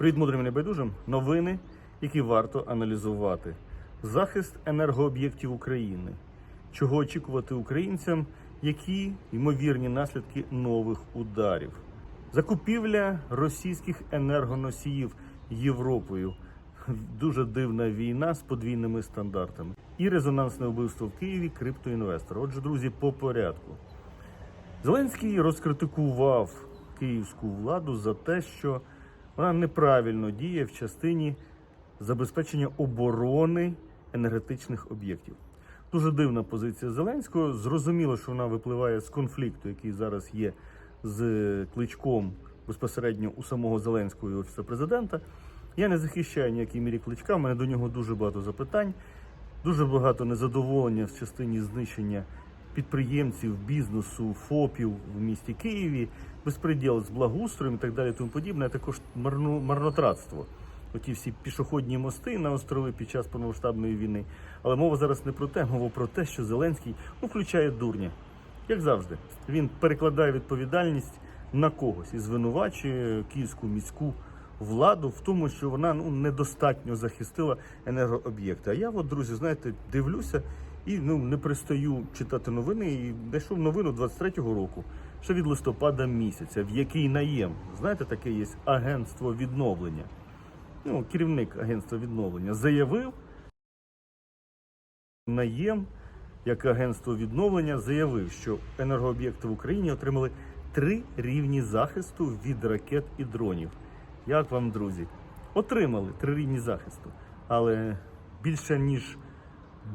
Привіт, мудрим і небайдужим. Новини, які варто аналізувати. Захист енергооб'єктів України. Чого очікувати українцям, які ймовірні наслідки нових ударів. Закупівля російських енергоносіїв Європою. Дуже дивна війна з подвійними стандартами. І резонансне вбивство в Києві криптоінвестора. Отже, друзі, по порядку. Зеленський розкритикував київську владу за те, що вона неправильно діє в частині забезпечення оборони енергетичних об'єктів. Дуже дивна позиція Зеленського. Зрозуміло, що вона випливає з конфлікту, який зараз є з кличком безпосередньо у самого Зеленського і офісу президента. Я не захищаю ніякій мірі кличка. У мене до нього дуже багато запитань, дуже багато незадоволення в частині знищення підприємців, бізнесу, ФОПів в місті Києві, безпреділ з благоустроєм і так далі, тому подібне, а також марну, марнотратство. Оті всі пішохідні мости на острови під час повномасштабної війни. Але мова зараз не про те, мова про те, що Зеленський ну, включає дурня. Як завжди, він перекладає відповідальність на когось і звинувачує київську міську владу в тому, що вона ну недостатньо захистила енергооб'єкти. А я, от, друзі, знаєте, дивлюся і ну не пристаю читати новини. І знайшов новину 23-го року, ще від листопада місяця, в який наєм, знаєте, таке є агентство відновлення. Ну, керівник агентства відновлення заявив, наєм, як агентство відновлення, заявив, що енергооб'єкти в Україні отримали три рівні захисту від ракет і дронів. Як вам, друзі? Отримали три рівні захисту, але більше ніж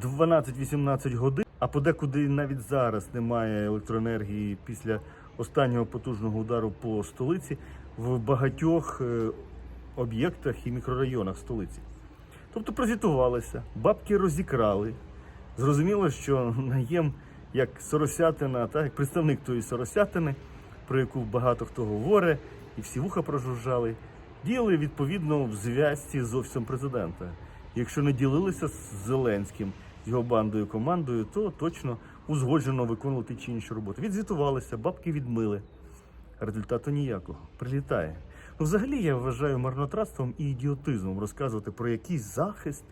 12-18 годин, а подекуди навіть зараз немає електроенергії після останнього потужного удару по столиці в багатьох е, об'єктах і мікрорайонах столиці. Тобто прозвітувалися, бабки розікрали. Зрозуміло, що наєм як соросятина, так, як представник тої соросятини, про яку багато хто говорить, і всі вуха прожужжали, діяли відповідно в зв'язці з офісом президента. Якщо не ділилися з Зеленським, його бандою командою, то точно узгоджено виконували ті чи інші роботи. Відзвітувалися, бабки відмили. Результату ніякого. Прилітає. Ну, взагалі, я вважаю марнотратством і ідіотизмом розказувати про якийсь захист,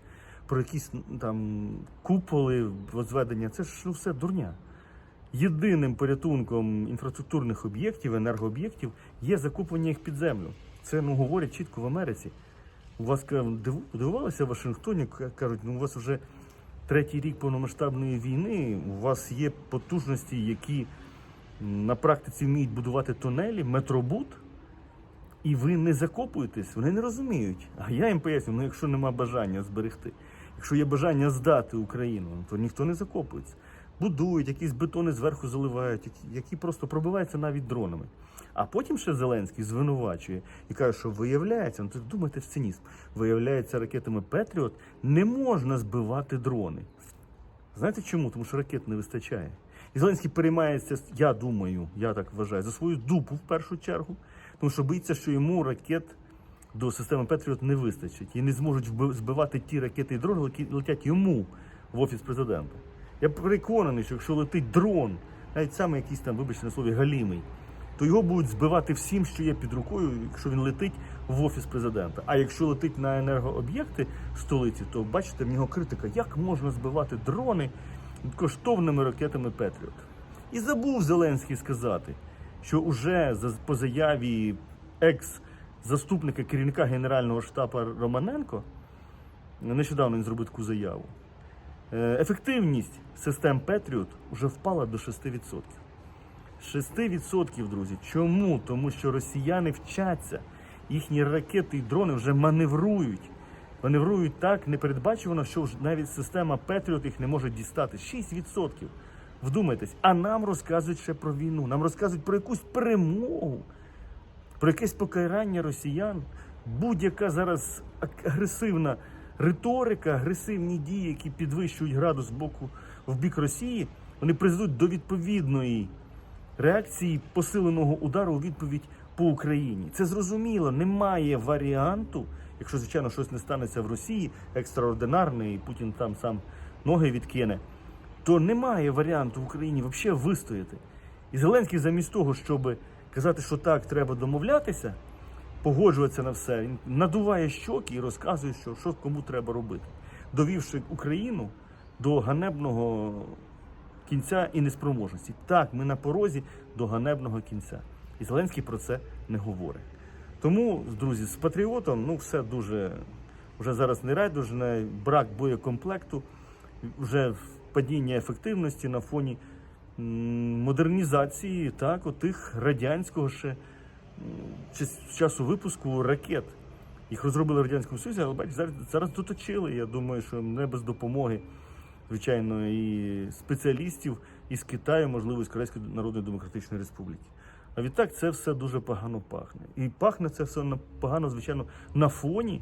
про якісь там куполи, возведення. Це ж ну, все дурня. Єдиним порятунком інфраструктурних об'єктів, енергооб'єктів є закуплення їх під землю. Це ну, говорять чітко в Америці. У вас дивувалися в Вашингтоні, кажуть, ну у вас вже третій рік повномасштабної війни, у вас є потужності, які на практиці вміють будувати тунелі, метробут, і ви не закопуєтесь, вони не розуміють. А я їм поясню, ну якщо нема бажання зберегти, якщо є бажання здати Україну, ну, то ніхто не закопується. Будують, якісь бетони зверху заливають, які, просто пробиваються навіть дронами. А потім ще Зеленський звинувачує і каже, що виявляється, ну то думайте в цинізм, виявляється, ракетами Петріот не можна збивати дрони. Знаєте чому? Тому що ракет не вистачає. І Зеленський переймається, я думаю, я так вважаю, за свою дупу в першу чергу, тому що боїться, що йому ракет до системи Петріот не вистачить і не зможуть збивати ті ракети і дрони, які летять йому в офіс президента. Я переконаний, що якщо летить дрон, навіть саме якийсь там, вибачте на слові, галімий, то його будуть збивати всім, що є під рукою, якщо він летить в офіс президента. А якщо летить на енергооб'єкти столиці, то бачите, в нього критика, як можна збивати дрони коштовними ракетами Петріот. І забув Зеленський сказати, що уже по заяві екс-заступника керівника Генерального штабу Романенко, нещодавно він зробив таку заяву. Е, Ефективність систем Петріот вже впала до 6%. 6%, друзі. Чому? Тому що росіяни вчаться, їхні ракети і дрони вже маневрують. Маневрують так непередбачувано, що навіть система Петріот їх не може дістати. 6%. Вдумайтесь, а нам розказують ще про війну, нам розказують про якусь перемогу, про якесь покарання росіян. Будь-яка зараз агресивна риторика, агресивні дії, які підвищують градус боку в бік Росії, вони призведуть до відповідної реакції посиленого удару у відповідь по Україні. Це зрозуміло, немає варіанту, якщо звичайно щось не станеться в Росії, екстраординарне, і Путін там сам ноги відкине, то немає варіанту в Україні взагалі вистояти. І Зеленський замість того, щоб казати, що так треба домовлятися, погоджуватися на все. Він надуває щоки і розказує, що, що кому треба робити, довівши Україну до ганебного кінця і неспроможності. Так, ми на порозі до ганебного кінця. І Зеленський про це не говорить. Тому, друзі, з патріотом ну все дуже вже зараз не райдужне, брак боєкомплекту, вже падіння ефективності на фоні модернізації так, отих радянського ще з часу випуску ракет. Їх розробили в Радянському Союзі, але бачите, зараз, зараз доточили. Я думаю, що не без допомоги, звичайно, і спеціалістів із Китаю, можливо, з Корейської Народної Демократичної Республіки. А відтак це все дуже погано пахне. І пахне це все погано, звичайно, на фоні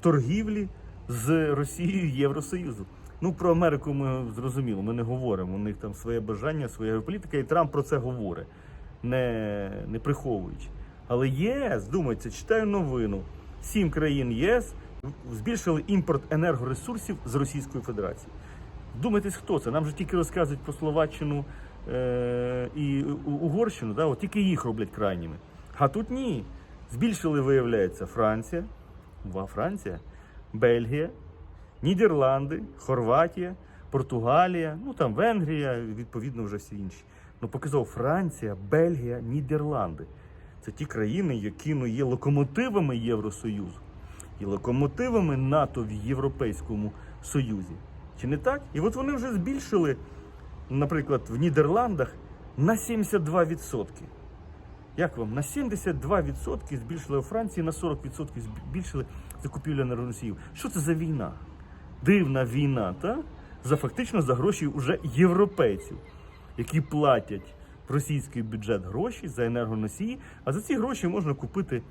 торгівлі з Росією і Євросоюзу. Ну про Америку ми зрозуміло, ми не говоримо. У них там своє бажання, своя політика, і Трамп про це говорить, не, не приховуючи. Але ЄС, думається, читаю новину. Сім країн ЄС збільшили імпорт енергоресурсів з Російської Федерації. Думаєтесь, хто це? Нам же тільки розказують про Словаччину е- і Угорщину, да? От тільки їх роблять крайніми. А тут ні. Збільшили, виявляється, Франція, Ва- Франція, Бельгія, Нідерланди, Хорватія, Португалія, ну там Венгрія, відповідно, вже всі інші. Ну, показав Франція, Бельгія, Нідерланди. Це ті країни, які ну, є локомотивами Євросоюзу і локомотивами НАТО в Європейському Союзі. Чи не так? І от вони вже збільшили, наприклад, в Нідерландах на 72%. Як вам? На 72% збільшили у Франції, на 40% збільшили закупівлю енергоносіїв. Що це за війна? Дивна війна, та? За фактично за гроші уже європейців, які платять російський бюджет гроші за енергоносії, а за ці гроші можна купити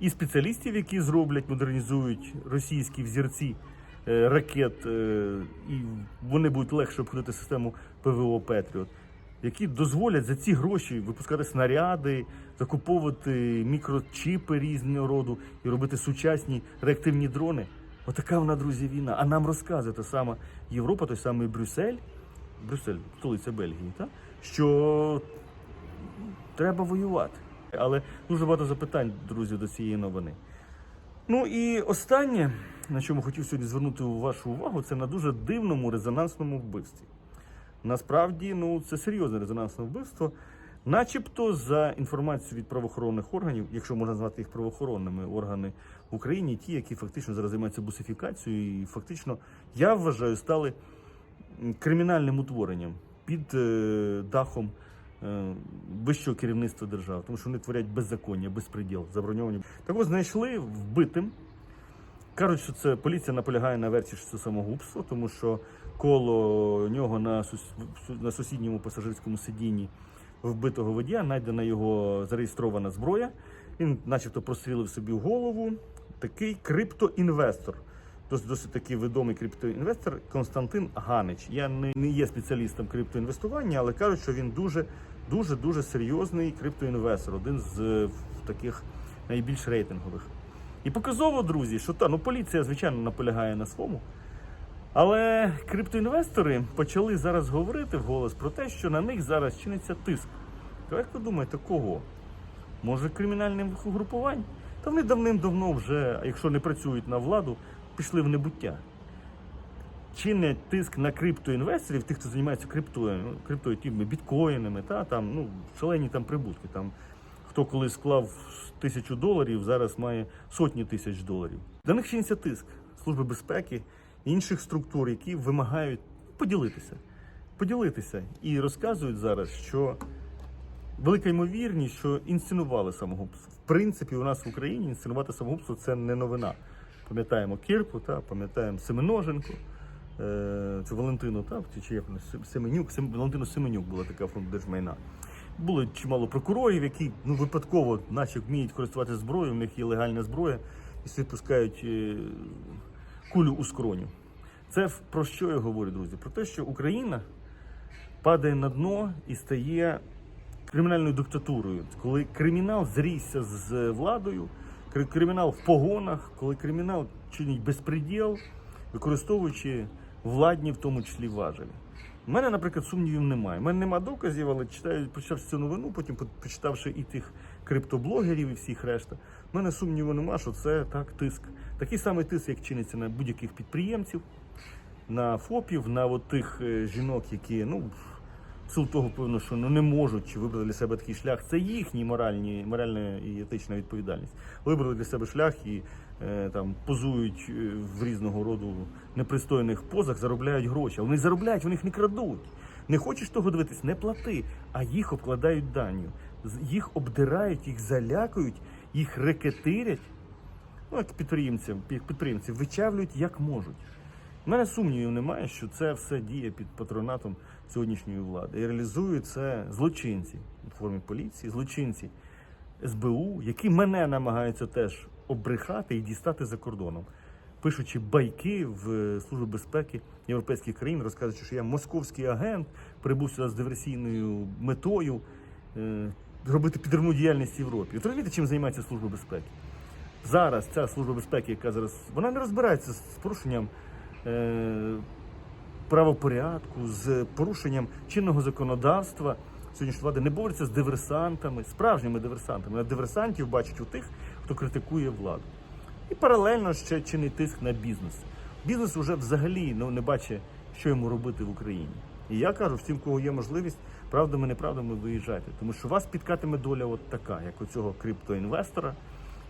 і спеціалістів, які зроблять, модернізують російські взірці е, ракет, е, і вони будуть легше обходити систему ПВО Петріот, які дозволять за ці гроші випускати снаряди, закуповувати мікрочіпи різного роду і робити сучасні реактивні дрони. Отака вона, друзі, війна. А нам розказує та сама Європа, той самий Брюссель, Брюссель, столиця Бельгії, та? Що треба воювати. Але дуже багато запитань, друзі, до цієї новини. Ну і останнє, на чому хотів сьогодні звернути вашу увагу, це на дуже дивному резонансному вбивстві. Насправді, ну це серйозне резонансне вбивство. Начебто, за інформацією від правоохоронних органів, якщо можна назвати їх правоохоронними органи в Україні, ті, які фактично зараз займаються бусифікацією, і фактично, я вважаю, стали кримінальним утворенням під е, дахом е, вищого керівництва держави, тому що вони творять беззаконня, безпреділ, заброньовані. Так ось знайшли вбитим. Кажуть, що це поліція наполягає на версії, що це самогубство, тому що коло нього на, сус- на сусідньому пасажирському сидінні вбитого водія знайдена його зареєстрована зброя. Він, начебто, прострілив собі голову. Такий криптоінвестор. Досить, такий відомий криптоінвестор Константин Ганич. Я не, не є спеціалістом криптоінвестування, але кажуть, що він дуже, дуже, дуже серйозний криптоінвестор, один з е, таких найбільш рейтингових. І показово, друзі, що та ну поліція, звичайно, наполягає на своєму. Але криптоінвестори почали зараз говорити вголос про те, що на них зараз чиниться тиск. То як ви думаєте, кого? Може, кримінальних угрупувань? Та вони давним-давно вже, якщо не працюють на владу, пішли в небуття. Чинять тиск на криптоінвесторів, тих, хто займається криптою, ну, криптою, тими біткоїнами, та там ну, шалені там прибутки. Там хто коли склав тисячу доларів, зараз має сотні тисяч доларів. До них чиниться тиск Служби безпеки інших структур, які вимагають поділитися. Поділитися і розказують зараз, що велика ймовірність, що інсценували самогубство. В принципі, у нас в Україні інсценувати самогубство це не новина. Пам'ятаємо Кірпу, та, пам'ятаємо Семеноженко, е, цю Валентину, та, чи- чи як Семенюк, Сем, Валентину Семенюк була така фонд держмайна. Було чимало прокурорів, які ну, випадково, наче вміють користуватися зброєю, у них є легальна зброя, і собі пускають е, кулю у скроню. Це про що я говорю, друзі? Про те, що Україна падає на дно і стає кримінальною диктатурою, коли кримінал зрісся з владою, кримінал в погонах, коли кримінал чинить безпреділ, використовуючи владні, в тому числі важелі. У мене, наприклад, сумнівів немає. У мене немає доказів, але читаю, прочитавши цю новину, потім почитавши і тих криптоблогерів, і всіх решта, У мене сумніву нема, що це так тиск. Такий самий тиск, як чиниться на будь-яких підприємців, на ФОПів, на от тих е, жінок, які ну, в силу того, певно, що ну, не можуть чи вибрали для себе такий шлях. Це їхній моральні, моральна і етична відповідальність. Вибрали для себе шлях і е, там позують е, в різного роду непристойних позах, заробляють гроші. Вони заробляють, вони їх не крадуть. Не хочеш того дивитись, не плати, а їх обкладають данню. Їх обдирають, їх залякують, їх рекетирять. Ну, як підприємцям, підприємців вичавлюють як можуть. У мене сумнівів немає, що це все діє під патронатом сьогоднішньої влади. І реалізують це злочинці у формі поліції, злочинці СБУ, які мене намагаються теж обрехати і дістати за кордоном, пишучи байки в Службу безпеки європейських країн, розказуючи, що я московський агент, прибув сюди з диверсійною метою е, робити підривну діяльність в Європі. От розумієте, чим займається Служба безпеки? Зараз ця служба безпеки, яка зараз вона не розбирається з порушенням е, правопорядку, з порушенням чинного законодавства. Сьогоднішня влада не бореться з диверсантами, справжніми диверсантами. А диверсантів бачить у тих, хто критикує владу. І паралельно ще чинить тиск на бізнес. Бізнес вже взагалі ну, не бачить, що йому робити в Україні. І я кажу всім, кого є можливість, правдами, неправдами виїжджайте. Тому що вас підкатиме доля от така, як у цього криптоінвестора,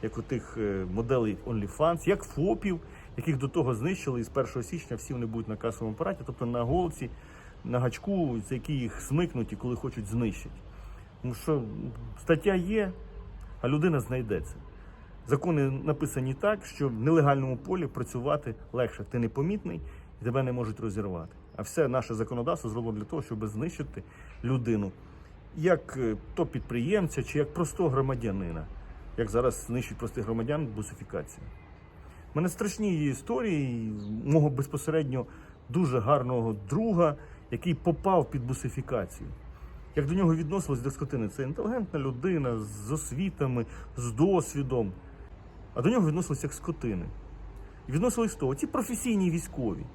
як у тих е, моделей OnlyFans, як ФОПів, яких до того знищили, і з 1 січня всі вони будуть на касовому апараті, тобто на голці, на гачку, за які їх смикнуть і коли хочуть знищити. Тому що стаття є, а людина знайдеться. Закони написані так, що в нелегальному полі працювати легше. Ти непомітний і тебе не можуть розірвати. А все наше законодавство зроблено для того, щоб знищити людину як е, то підприємця чи як простого громадянина, як зараз знищують простих громадян бусифікація. У мене страшні історії мого безпосередньо дуже гарного друга, який попав під бусифікацію. Як до нього відносились до скотини? Це інтелігентна людина з освітами, з досвідом. А до нього відносилися як скотини. І відносились того, ці професійні військові,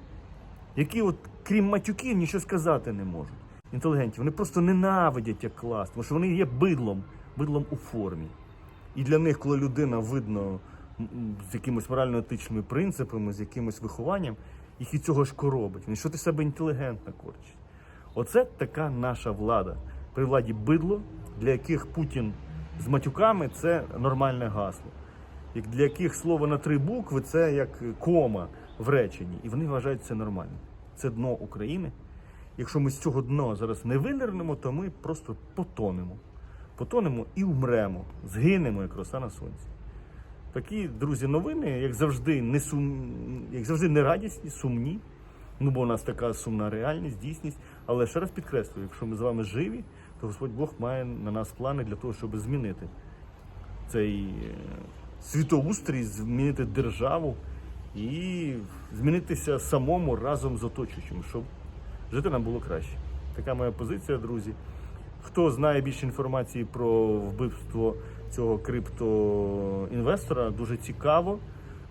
які, от, крім матюків, нічого сказати не можуть. Інтелігентів, вони просто ненавидять як клас, тому що вони є бидлом, бидлом у формі. І для них, коли людина видно з якимись морально-етичними принципами, з якимось вихованням, їх і цього ж коробить. Вони що ти себе інтелігентно корчиш. Оце така наша влада. При владі бидло, для яких Путін з матюками це нормальне гасло. Для яких слово на три букви це як кома в реченні. І вони вважають це нормально. Це дно України. Якщо ми з цього дна зараз не винирнемо, то ми просто потонемо. Потонемо і вмремо, згинемо, як роса на сонці. Такі, друзі, новини, як завжди, не сум... як завжди, не радісні, сумні. Ну, бо у нас така сумна реальність, дійсність. Але ще раз підкреслюю, якщо ми з вами живі, то Господь Бог має на нас плани для того, щоб змінити цей е, світоустрій, змінити державу і змінитися самому разом з оточуючим, щоб жити нам було краще. Така моя позиція, друзі. Хто знає більше інформації про вбивство цього криптоінвестора, дуже цікаво.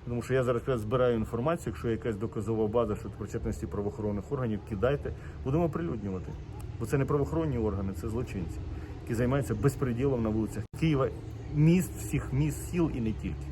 Тому що я зараз збираю інформацію, якщо є якась доказова база щодо причетності правоохоронних органів, кидайте, будемо оприлюднювати. Бо це не правоохоронні органи, це злочинці, які займаються безпреділом на вулицях Києва, міст, всіх міст, сіл і не тільки.